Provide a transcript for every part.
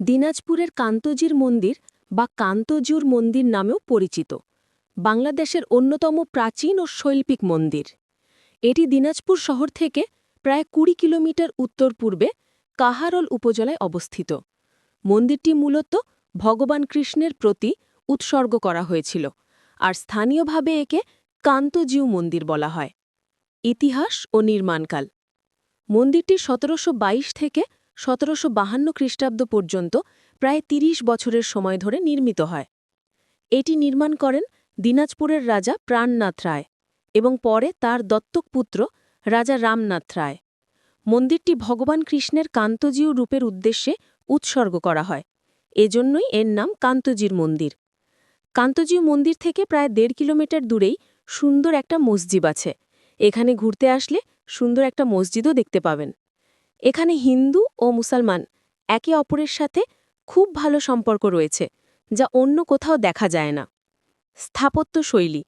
দিনাজপুরের কান্তজির মন্দির বা কান্তজুর মন্দির নামেও পরিচিত, বাংলাদেশের অন্যতম প্রাচীন ও শৈল্পিক মন্দির। এটি দিনাজপুর শহর থেকে প্রায় কুড়ি কিলোমিটার উত্তর পূর্বে কাহারল উপজেলায় অবস্থিত। মন্দিরটি মূলত ভগবান কৃষ্ণের প্রতি উৎসর্গ করা হয়েছিল আর স্থানীয়ভাবে একে কান্তজিউ মন্দির বলা হয়। ইতিহাস ও নির্মাণকাল। মন্দিরটি সতেরোশো বাইশ থেকে সতেরোশো বাহান্ন খ্রিস্টাব্দ পর্যন্ত প্রায় ৩০ বছরের সময় ধরে নির্মিত হয়। এটি নির্মাণ করেন দিনাজপুরের রাজা প্রাণনাথ রায় এবং পরে তার দত্তক পুত্র রাজা রামনাথ রায়। মন্দিরটি ভগবান কৃষ্ণের কান্তজীয় রূপের উদ্দেশ্যে উৎসর্গ করা হয়। এজন্যই এর নাম কান্তজির মন্দির। কান্তজীয় মন্দির থেকে প্রায় দেড় কিলোমিটার দূরেই সুন্দর একটা মসজিদ আছে। এখানে ঘুরতে আসলে সুন্দর একটা মসজিদও দেখতে পাবেন। এখানে হিন্দু ও মুসলমান একে অপরের সাথে খুব ভালো সম্পর্ক রয়েছে, যা অন্য কোথাও দেখা যায় না। স্থাপত্য শৈলী,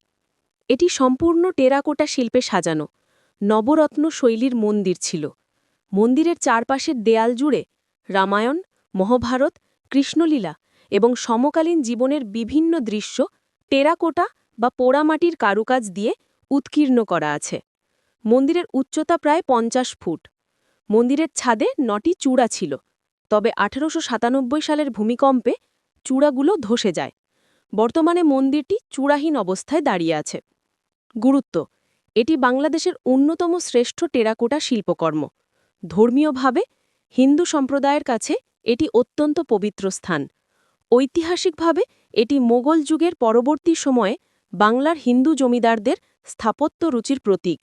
এটি সম্পূর্ণ টেরাকোটা শিল্পে সাজানো, নবরত্ন শৈলীর মন্দির ছিল। মন্দিরের চারপাশের দেয়াল জুড়ে রামায়ণ, মহাভারত, কৃষ্ণলীলা এবং সমকালীন জীবনের বিভিন্ন দৃশ্য টেরাকোটা বা পোড়ামাটির কারুকাজ দিয়ে উৎকীর্ণ করা আছে। মন্দিরের উচ্চতা প্রায় পঞ্চাশ ফুট। মন্দিরের ছাদে নটি চূড়া ছিল। তবে আঠারোশো সালের ভূমিকম্পে চূড়াগুলো ধসে যায়। বর্তমানে মন্দিরটি চূড়াহীন অবস্থায় দাঁড়িয়ে আছে। গুরুত্ব, এটি বাংলাদেশের অন্যতম শ্রেষ্ঠ টেরাকোটা শিল্পকর্ম। ধর্মীয়ভাবে, হিন্দু সম্প্রদায়ের কাছে এটি অত্যন্ত পবিত্র স্থান। ঐতিহাসিকভাবে, এটি মোগল যুগের পরবর্তী সময়ে বাংলার হিন্দু জমিদারদের স্থাপত্য রুচির প্রতীক।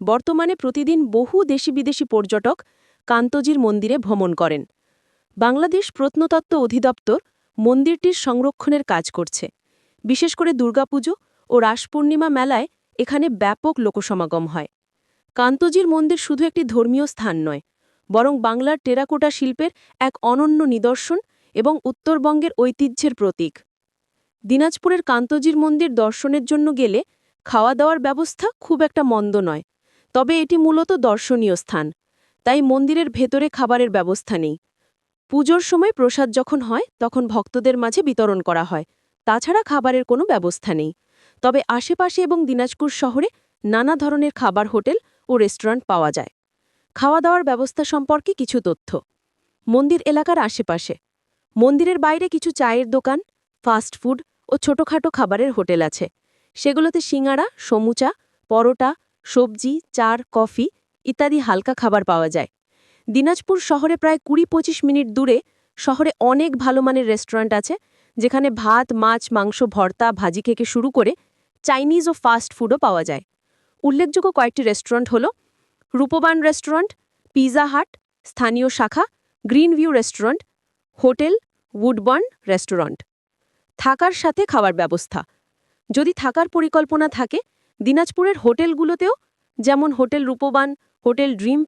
বর্তমানে প্রতিদিন বহু দেশি বিদেশি পর্যটক কান্তজির মন্দিরে ভ্রমণ করেন। বাংলাদেশ প্রত্নতত্ত্ব অধিদপ্তর মন্দিরটির সংরক্ষণের কাজ করছে। বিশেষ করে দুর্গাপুজো ও রাস পূর্ণিমা মেলায় এখানে ব্যাপক লোকসমাগম হয়। কান্তজির মন্দির শুধু একটি ধর্মীয় স্থান নয়, বরং বাংলার টেরাকোটা শিল্পের এক অনন্য নিদর্শন এবং উত্তরবঙ্গের ঐতিহ্যের প্রতীক। দিনাজপুরের কান্তজির মন্দির দর্শনের জন্য গেলে খাওয়া দাওয়ার ব্যবস্থা খুব একটা মন্দ নয় তবে এটি মূলত দর্শনীয় স্থান, তাই মন্দিরের ভেতরে খাবারের ব্যবস্থা নেই। পুজোর সময় প্রসাদ যখন হয়, তখন ভক্তদের মাঝে বিতরণ করা হয়। তাছাড়া খাবারের কোনো ব্যবস্থা নেই। তবে আশেপাশে এবং দিনাজপুর শহরে নানা ধরনের খাবার হোটেল ও রেস্টুরেন্ট পাওয়া যায়। খাওয়া দাওয়ার ব্যবস্থা সম্পর্কে কিছু তথ্য। মন্দির এলাকার আশেপাশে। মন্দিরের বাইরে কিছু চায়ের দোকান, ফাস্ট ফুড ও ছোটখাটো খাবারের হোটেল আছে। সেগুলোতে সিঙাড়া সমুচা, পরোটা সবজি, চার, কফি ইত্যাদি হালকা খাবার পাওয়া যায়। দিনাজপুর শহরে প্রায় কুড়ি পঁচিশ মিনিট দূরে শহরে অনেক ভালো মানের রেস্টুরেন্ট আছে, যেখানে ভাত, মাছ, মাংস, ভর্তা, ভাজি থেকে শুরু করে চাইনিজ ও ফাস্ট ফুডও পাওয়া যায়। উল্লেখযোগ্য কয়েকটি রেস্টুরেন্ট হল রূপবান রেস্টুরেন্ট, পিজা হাট, স্থানীয় শাখা, green view restaurant, hotel, Woodburn restaurant. থাকার সাথে খাবার ব্যবস্থা। যদি থাকার পরিকল্পনা থাকে দিনাজপুরের হোটেলগুলোতেও যেমন হোটেল রূপবান হোটেল ড্রিম